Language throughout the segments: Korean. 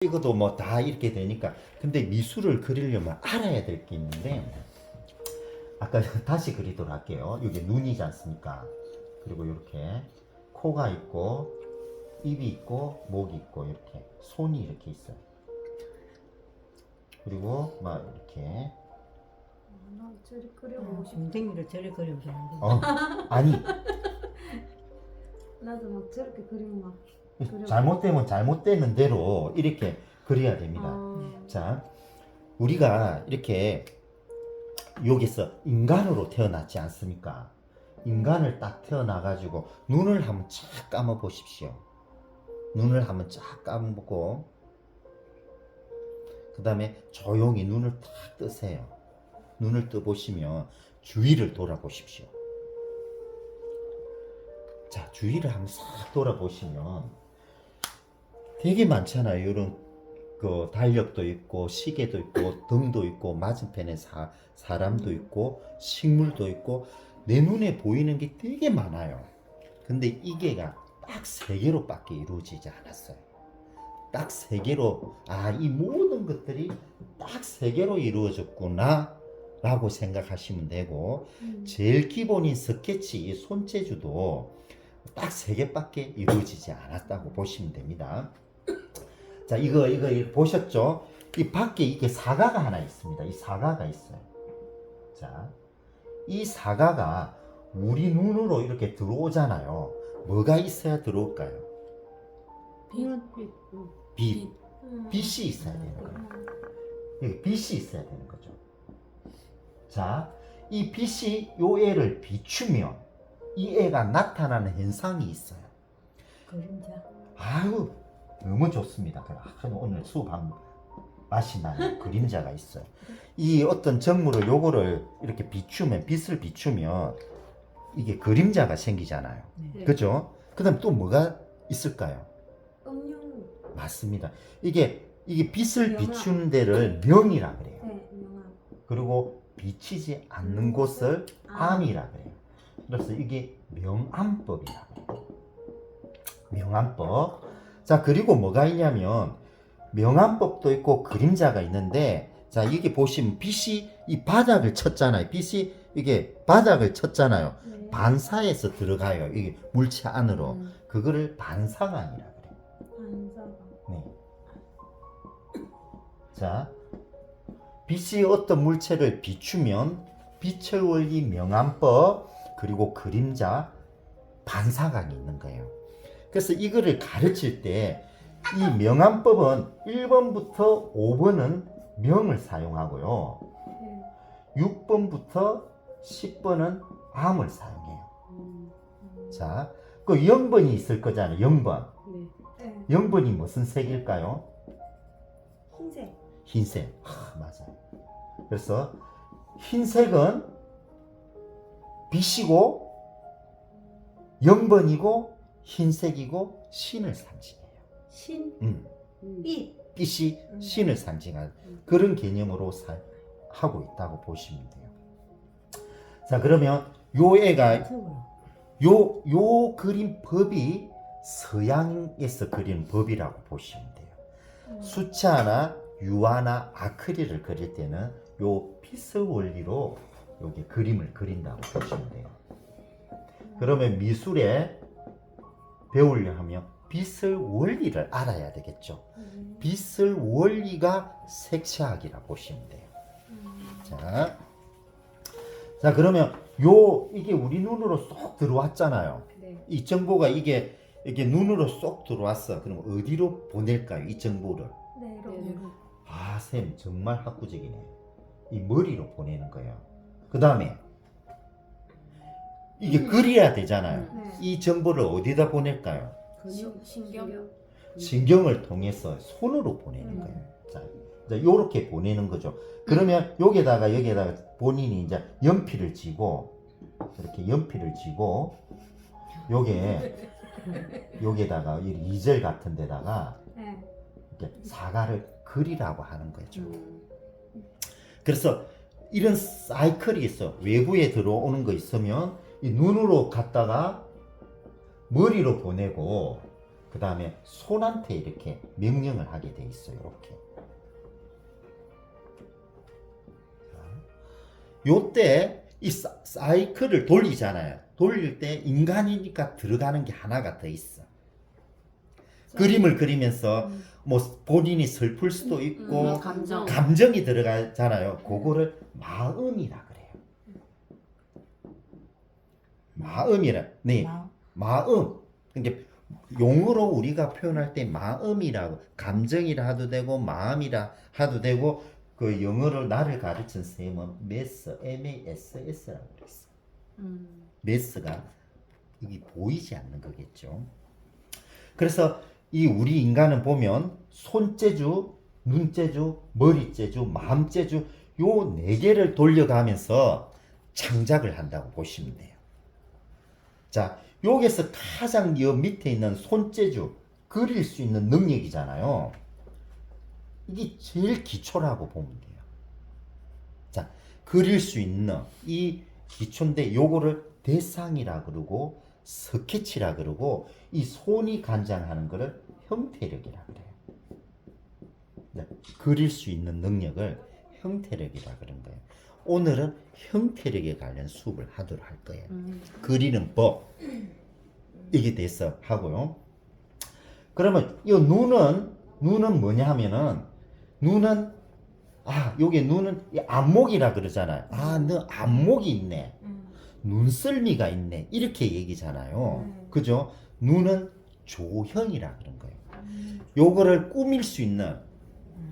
찍어도 뭐 다 이렇게 되니까. 근데 미술을 그리려면 알아야 될 게 있는데 아까 다시 그리도록 할게요. 여기 눈이지 않습니까? 그리고 이렇게 코가 있고 입이 있고 목이 있고 이렇게 손이 이렇게 있어요. 그리고 막 이렇게. 나 저리 그려보고 싶어. 댕기를 저리 그려보셨는데. 어 아니. 나도 막 저렇게 그림 막. 잘못되면 잘못되는 대로 이렇게 그려야 됩니다 아, 자, 우리가 이렇게 여기서 인간으로 태어났지 않습니까? 인간을 딱 태어나가지고 눈을 한번 쫙 감아 보십시오. 눈을 한번 쫙 감고 그 다음에 조용히 눈을 탁 뜨세요. 눈을 떠 보시면 주위를 돌아보십시오. 자, 주위를 한번 싹 돌아보시면 되게 많잖아요. 이런 그 달력도 있고 시계도 있고 등도 있고 맞은편에 사, 사람도 있고 식물도 있고 내 눈에 보이는 게 되게 많아요. 근데 이게가 딱 세 개로밖에 이루어지지 않았어요. 딱 세 개로 아 이 모든 것들이 딱 세 개로 이루어졌구나 라고 생각하시면 되고 음. 제일 기본인 스케치 이 손재주도 딱 세 개밖에 이루어지지 않았다고 보시면 됩니다. 자, 이거 이거 이거 보셨죠? 이 밖에 이게 사과가 하나 있습니다. 이 사과가 있어요. 자, 이 사과가 우리 눈으로 이렇게 들어오잖아요. 뭐가 있어야 들어올까요? 빛. 빛. 음. 빛이 있어야 되는 거예요. 여기 빛이 있어야 되는 거죠. 자, 이 빛이 요 애를 비추면 이 애가 나타나는 현상이 있어요. 그림자 아유, 너무 좋습니다. 그래, 아, 오늘 수업 한 맛이 나는 그림자가 있어요. 이 어떤 정물을 요거를 이렇게 비추면 빛을 비추면 이게 그림자가 생기잖아요. 네. 그죠? 그다음 또 뭐가 있을까요? 음용. 맞습니다. 이게 이게 빛을. 비추는 데를 명이라 그래요. 네, 명암. 그리고 비치지 않는 곳을 아. 암이라 그래요. 그래서 이게 명암법이라 그래요. 명암법. 자, 그리고 뭐가 있냐면 명암법도 있고 그림자가 있는데 자, 여기 보시면 빛이 이 바닥을 쳤잖아요. 빛이 이게 바닥을 쳤잖아요. 네. 반사해서 들어가요. 이게 물체 안으로. 음. 그거를 반사광이라 그래요. 반사가. 네. 자, 빛이 어떤 물체를 비추면 빛의 원리 명암법 그리고 그림자 반사각이 있는 거예요. 그래서 이거를 가르칠 때 이 명암법은 1번부터 5번은 명을 사용하고요. 네. 6번부터 10번은 암을 사용해요. 자, 그 0번이 있을 거잖아요. 0번. 네. 0번이 무슨 색일까요? 흰색. 흰색. 아, 맞아요. 그래서 흰색은 빛이고 0번이고 흰색이고 신을 상징해요. 신. 음, 빛. 빛이 음. 신을 상징하는 음. 그런 개념으로 사, 하고 있다고 보시면 돼요. 자, 그러면 요 애가 요, 요 그림 법이 서양에서 그리는 법이라고 보시면 돼요. 음. 수차나 유화나 아크릴을 그릴 때는 요 피스 원리로 여기 그림을 그린다고 보시면 돼요. 그러면 미술에 배우려 하면 빛을 원리를 알아야 되겠죠. 음. 빛을 원리가 색채학이라 보시면 돼요. 음. 자, 자 그러면 요 이게 우리 눈으로 쏙 들어왔잖아요. 네. 이 정보가 이게 이게 눈으로 쏙 들어왔어. 그럼 어디로 보낼까요? 이 정보를. 네, 이렇게. 아, 쌤 정말 학구적이네. 이 머리로 보내는 거예요. 그 다음에 이게 그려야 되잖아요. 네. 이 정보를 어디다 보낼까요? 신- 신경. 신경을 통해서 손으로 보내는 음. 거예요. 자, 이제 요렇게 보내는 거죠. 그러면 여기다가 여기다가 본인이 이제 연필을 쥐고 이렇게 연필을 쥐고 요게 여기에다가 이 이젤 같은 데다가 네. 이렇게 사과를 그리라고 하는 거죠. 음. 그래서 이런 사이클이 있어. 외부에 들어오는 거 있으면 이 눈으로 갔다가 머리로 보내고 그 다음에 손한테 이렇게 명령을 하게 돼 있어요. 이렇게. 요때 이 사, 사이클을 돌리잖아요. 돌릴 때 인간이니까 들어가는 게 하나가 더 있어. 그림을 그리면서 음. 뭐 본인이 슬플 수도 있고 음, 감정. 감정이 들어가잖아요. 그거를 마음이라 그래요. 마음이라. 네. 마- 마음. 그러니까 용어로 우리가 표현할 때 마음이라고 감정이라 하도 되고 마음이라 하도 되고 그 영어를 나를 가르친 쌤은 메스 M-A-S-S라고 그랬어. 음. 메스가 여기 보이지 않는 거겠죠. 그래서 이 우리 인간은 보면 손재주, 눈재주, 머리재주, 마음재주 요 네 개를 돌려가면서 창작을 한다고 보시면 돼요. 자, 여기서 가장 여 밑에 있는 손재주 그릴 수 있는 능력이잖아요. 이게 제일 기초라고 보면 돼요. 자, 그릴 수 있는 이 기초인데 요거를 대상이라 그러고 스케치라 그러고 이 손이 간장하는 거를 형태력이라 그래요. 네, 그릴 수 있는 능력을 형태력이라 그런 거예요. 오늘은 형태력에 관련 수업을 하도록 할 거예요. 음. 그리는 법 이게 돼서 하고요. 그러면 이 눈은 눈은 뭐냐 하면은 눈은 아 요게 눈은 이 안목이라 그러잖아요. 아 너 안목이 있네. 음. 눈썰미가 있네. 이렇게 얘기잖아요. 음. 그죠? 눈은 조형이라 그런 거예요. 음. 요거를 꾸밀 수 있는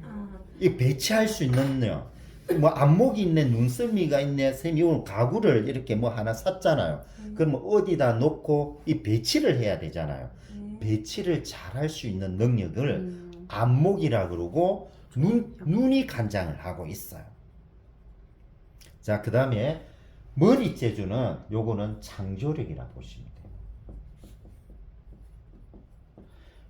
아. 이 배치할 수 있는 요. 뭐 안목이 있네, 눈썰미가 있네, 쌤이 오늘 가구를 이렇게 뭐 하나 샀잖아요. 음. 그러면 어디다 놓고 이 배치를 해야 되잖아요. 네. 배치를 잘 할 수 있는 능력을 음. 안목이라 그러고 눈 눈이 간장을 하고 있어요. 자, 그 다음에 머리 재주는 요거는 창조력이라 보시면 돼요.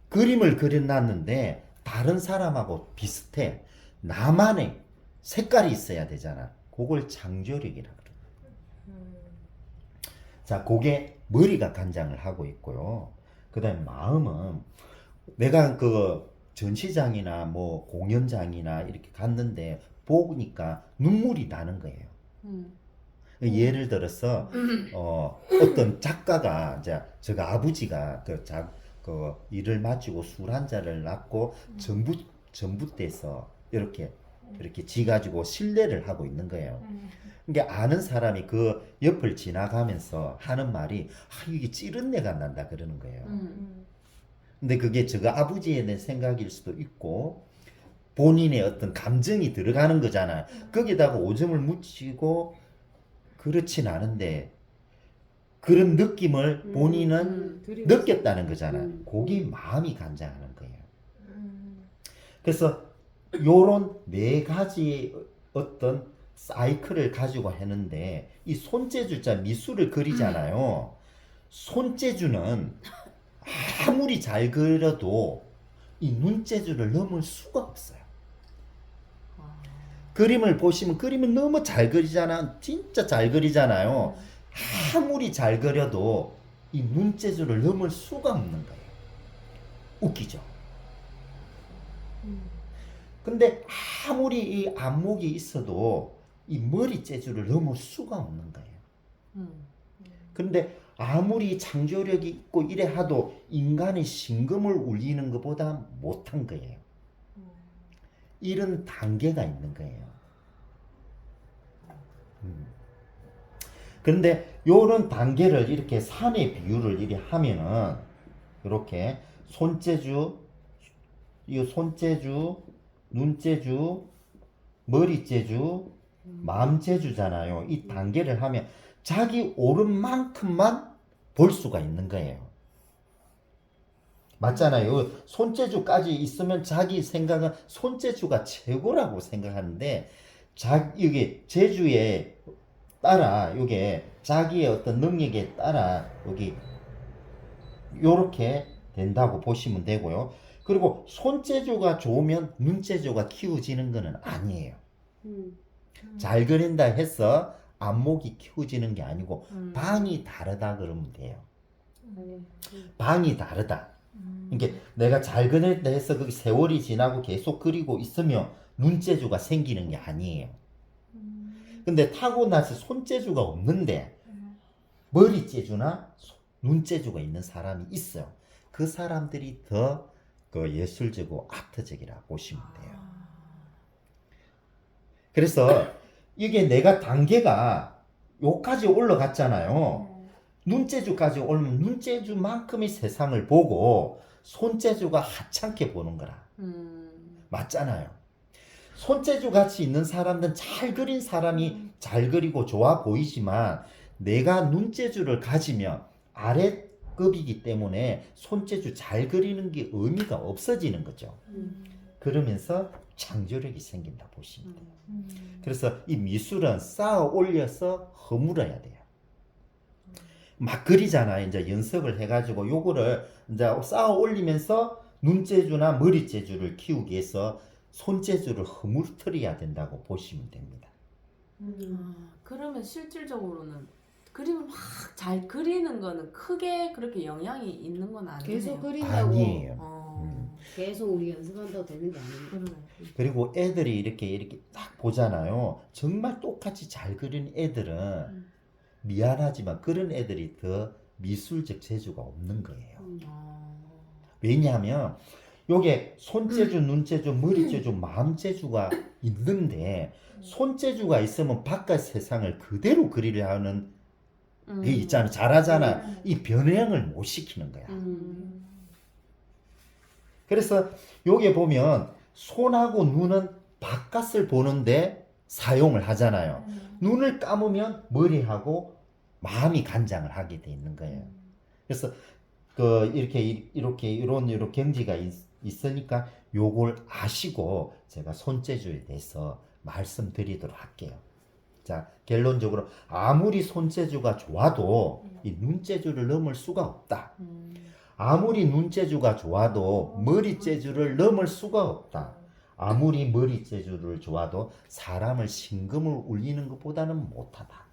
그림을 그려놨는데 다른 사람하고 비슷해. 나만의 색깔이 있어야 되잖아. 그걸 창조력이라. 음. 자, 그게 머리가 간장을 하고 있고요. 그 다음에 마음은 내가 그 전시장이나 뭐 공연장이나 이렇게 갔는데 보니까 눈물이 나는 거예요. 음. 예를 들어서 어, 어떤 작가가 이제 제가 아버지가 그, 자, 그 일을 마치고 술 한 잔을 놨고 전부 전부대서 이렇게 이렇게 지 가지고 실례를 하고 있는 거예요. 음. 그러니까 아는 사람이 그 옆을 지나가면서 하는 말이 아 이게 찌른 내가 난다 그러는 거예요. 음. 근데 그게 제가 아버지에 대한 생각일 수도 있고 본인의 어떤 감정이 들어가는 거잖아요. 거기다가 오점을 묻히고 그렇진 않은데 그런 느낌을 본인은 음. 느꼈다는 거잖아요. 음. 그게 마음이 간장하는 거예요. 음. 그래서 요런 네 가지 어떤 사이클을 가지고 하는데 이 손재주자 미술을 그리잖아요. 손재주는 아무리 잘 그려도 이 눈재주를 넘을 수가 없어요. 그림을 보시면 그림을 너무 잘 그리잖아. 진짜 잘 그리잖아요. 아무리 잘 그려도 이 눈재주를 넘을 수가 없는 거예요. 웃기죠? 음. 근데 아무리 이 안목이 있어도 이 머리 재주를 넘을 수가 없는 거예요. 음. 근데 아무리 창조력이 있고 이래 하도 인간의 심금을 울리는 것보다 못한 거예요. 이런 단계가 있는 거예요. 음. 그런데 요런 단계를 이렇게 산의 비유를 이렇게 하면은 이렇게 손재주, 이 손재주, 눈재주, 머리재주, 마음재주잖아요. 이 단계를 하면 자기 옳은 만큼만 볼 수가 있는 거예요. 맞잖아요. 손재주까지 있으면 자기 생각은 손재주가 최고라고 생각하는데 자 이게 재주에 따라 이게 자기의 어떤 능력에 따라 여기 요렇게 된다고 보시면 되고요. 그리고 손재주가 좋으면 눈재주가 키워지는 것은 아니에요. 음. 잘 그린다 해서 안목이 키워지는 게 아니고 음. 방이 다르다 그러면 돼요. 음. 방이 다르다. 음. 이게 내가 잘 그렸다 해서 그 세월이 지나고 계속 그리고 있으면 눈재주가 생기는 게 아니에요. 음. 근데 타고나서 손재주가 없는데 음. 머리재주나 손- 눈재주가 있는 사람이 있어요. 그 사람들이 더 그 예술적이고 아트적이라고 보시면 돼요. 아. 그래서 이게 내가 단계가 요까지 올라갔잖아요. 네. 눈재주까지 오면 눈재주만큼의 세상을 보고 손재주가 하찮게 보는 거라. 음. 맞잖아요. 손재주 같이 있는 사람들은 잘 그린 사람이 잘 그리고 좋아 보이지만 내가 눈재주를 가지면 아래 급이기 때문에 손재주 잘 그리는 게 의미가 없어지는 거죠. 음. 그러면서 창조력이 생긴다 보시면 돼요. 음. 그래서 이 미술은 쌓아 올려서 허물어야 돼요. 막 그리잖아요. 이제 연습을 해가지고 요거를 이제 쌓아 올리면서 눈재주나 머리재주를 키우기 위해서 손재주를 허물어야 된다고 보시면 됩니다. 음. 아, 그러면 실질적으로는 그림을 막 잘 그리는 거는 크게 그렇게 영향이 있는 건 아니에요. 계속 그린다고 아니에요. 어. 음. 계속 우리 연습한다고 되는 게 아니에요. 그러네. 그리고 애들이 이렇게 이렇게 딱 보잖아요. 정말 똑같이 잘 그리는 애들은 음. 미안하지만 그런 애들이 더 미술적 재주가 없는 거예요. 음. 어. 왜냐하면 요게 손재주, 눈재주, 머리재주, 마음재주가 있는데 손재주가 있으면 바깥 세상을 그대로 그리려 하는 음. 게 있잖아. 잘하잖아. 음. 이 변형을 못 시키는 거야. 음. 그래서 요게 보면 손하고 눈은 바깥을 보는데 사용을 하잖아요. 음. 눈을 감으면 머리하고 마음이 간장을 하게 돼 있는 거예요. 그래서 그 이렇게 이- 이렇게 이런 이런 경지가 있, 있으니까 요걸 아시고 제가 손재주에 대해서 말씀드리도록 할게요. 자 결론적으로 아무리 손재주가 좋아도 이 눈재주를 넘을 수가 없다. 음. 아무리 눈재주가 좋아도 머리재주를 넘을 수가 없다. 아무리 머리재주를 좋아도 사람을 심금을 울리는 것보다는 못하다.